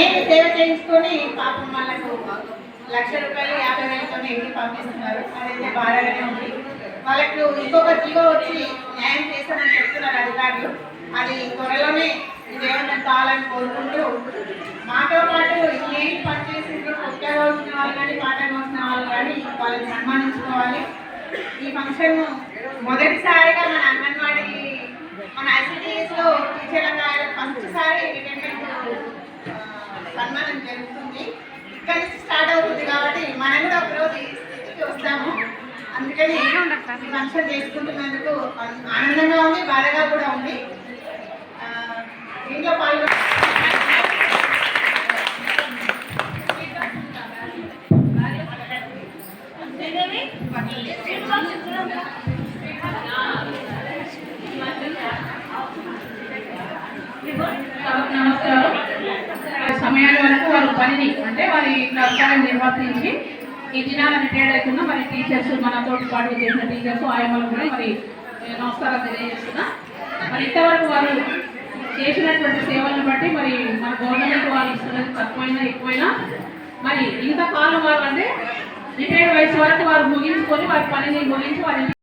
నేను సేవ చేయించుకొని పాపం వాళ్ళకు లక్ష రూపాయలు యాభై వేలతో ఇంటికి పంపిస్తున్నారు. అదైతే బాధగానే ఉంది. వాళ్ళకు ఇంకొక జీవో వచ్చి న్యాయం చేస్తామని చెప్తున్నారు అధికారులు. అది త్వరలోనే ఇదేమన్నా కావాలని కోరుకుంటూ మాతో పాటు ఏం పని కొత్తగా వచ్చిన వాళ్ళు కానీ పాఠం వచ్చిన వాళ్ళు కానీ వాళ్ళని సన్మానించుకోవాలి. ఈ ఫంక్షన్ మొదటిసారిగా మన అంగన్వాడీ మన ఐసిడిఎస్లో టీచర్ల ఫస్ట్ సారి సన్మానం జరుగుతుంది. ఇక్కడ నుంచి స్టార్ట్ అవుతుంది కాబట్టి మనం కూడా ఒకరోజు ఈ స్థితికి వస్తాము. అందుకని ఫంక్షన్ చేసుకుంటున్నందుకు ఆనందంగా ఉంది బాధగా కూడా ఉంది. దీంట్లో పాల్గొ నమస్కారం. సమయాల వరకు వారు పనిని అంటే వారి కర్తవ్యం నిర్వర్తించి ఈ దినాల రిటైర్డ్ అవుతున్న మరి టీచర్స్ మనతో పాటు చేసిన టీచర్స్ ఆయమ్మలు కూడా మరి నేను నమస్కారం తెలియజేస్తున్నా. మరి ఇంతవరకు వారు చేసినటువంటి సేవలను బట్టి మరి మన గవర్నమెంట్ వాళ్ళు ఇస్తున్నది తక్కువైనా ఎక్కువైనా మరి ఇంతకాలం వారు అంటే రిటైర్డ్ వయసు వరకు వారు ముగించుకొని వారి పనిని ముగించి వారి